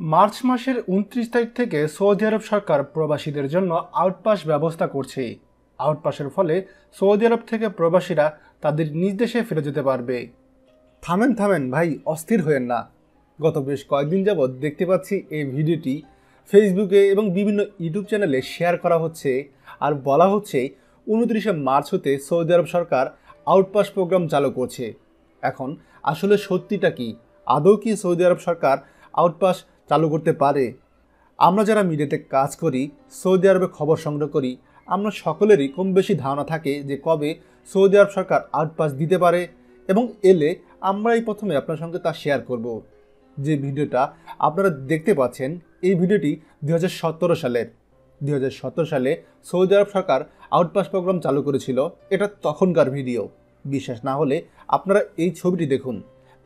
March মাসের উনত্রিশ তারিখ থেকে সৌদি আরব সরকার প্রবাসীদের জন্য আউটপাস ব্যবস্থা করছে। আউটপাসের ফলে সৌদি আরব থেকে প্রবাসীরা তাদের নিজ দেশে ফিরে যেতে পারবে। থামেন থামেন, ভাই, অস্থির হয়েন না। গত বেশ কয়েকদিন যাবৎ দেখতে পাচ্ছি এই ভিডিওটি ফেসবুকে এবং বিভিন্ন ইউটিউব চ্যানেলে শেয়ার করা হচ্ছে। আর বলা হচ্ছে, উনত্রিশে মার্চ হতে সৌদি আরব সরকার আউটপাস প্রোগ্রাম চালু করছে। এখন আসলে সত্যিটা কি? আদৌ কি সৌদি আরব সরকার আউটপাস চালু করতে পারে। আমরা যারা মিডিয়াতে কাজ করি, সৌদি আরবে খবর সংগ্রহ করি, আমরা সকলেরই কম বেশি ধারণা থাকে যে কবে সৌদি আরব সরকার আউটপাস দিতে পারে এবং এলে আমরা এই প্রথমে আপনার সঙ্গে তা শেয়ার করব। যে ভিডিওটা আপনারা দেখতে পাচ্ছেন, এই ভিডিওটি দু হাজার সতেরো সালের। দু হাজার সতেরো সালে সৌদি আরব সরকার আউটপাস প্রোগ্রাম চালু করেছিল, এটা তখনকার ভিডিও। বিশ্বাস না হলে আপনারা এই ছবিটি দেখুন।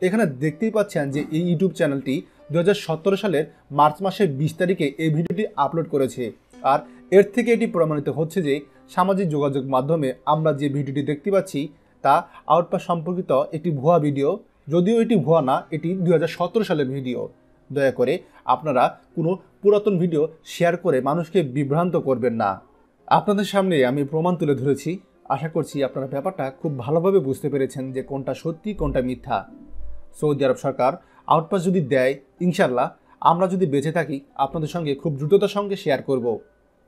এখানে দেখতেই পাচ্ছেন যে এই ইউটিউব চ্যানেলটি দুই হাজার সতেরো সালের মার্চ মাসের বিশ তারিখে এই ভিডিওটি আপলোড করেছে। আর এর থেকে এটি প্রমাণিত হচ্ছে যে সামাজিক যোগাযোগ মাধ্যমে আমরা যে ভিডিওটি দেখতে পাচ্ছি, তা আউটপাস সম্পর্কিত একটি ভুয়া ভিডিও। যদিও এটি ভুয়া না, এটি দুই হাজার সতেরো সালের ভিডিও। দয়া করে আপনারা কোনো পুরাতন ভিডিও শেয়ার করে মানুষকে বিভ্রান্ত করবেন না। আপনাদের সামনে আমি প্রমাণ তুলে ধরেছি। আশা করছি আপনারা ব্যাপারটা খুব ভালোভাবে বুঝতে পেরেছেন যে কোনটা সত্যি, কোনটা মিথ্যা। সৌদি আরব সরকার আউটপাস যদি দেয় ইনশাল্লাহ আমরা যদি বেঁচে থাকি, আপনাদের সঙ্গে খুব দ্রুততার সঙ্গে শেয়ার করব।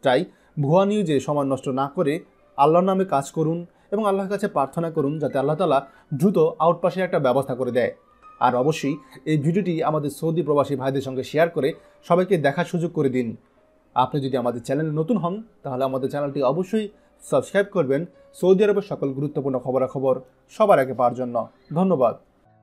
তাই ভুয়া নিউজে সময় নষ্ট না করে আল্লাহর নামে কাজ করুন এবং আল্লাহর কাছে প্রার্থনা করুন যাতে আল্লাহ তালা দ্রুত আউটপাসের একটা ব্যবস্থা করে দেয়। আর অবশ্যই এই ভিডিওটি আমাদের সৌদি প্রবাসী ভাইদের সঙ্গে শেয়ার করে সবাইকে দেখার সুযোগ করে দিন। আপনি যদি আমাদের চ্যানেলে নতুন হন, তাহলে আমাদের চ্যানেলটি অবশ্যই সাবস্ক্রাইব করবেন। সৌদি আরবের সকল গুরুত্বপূর্ণ খবরাখবর সবার আগে পাওয়ার জন্য। ধন্যবাদ।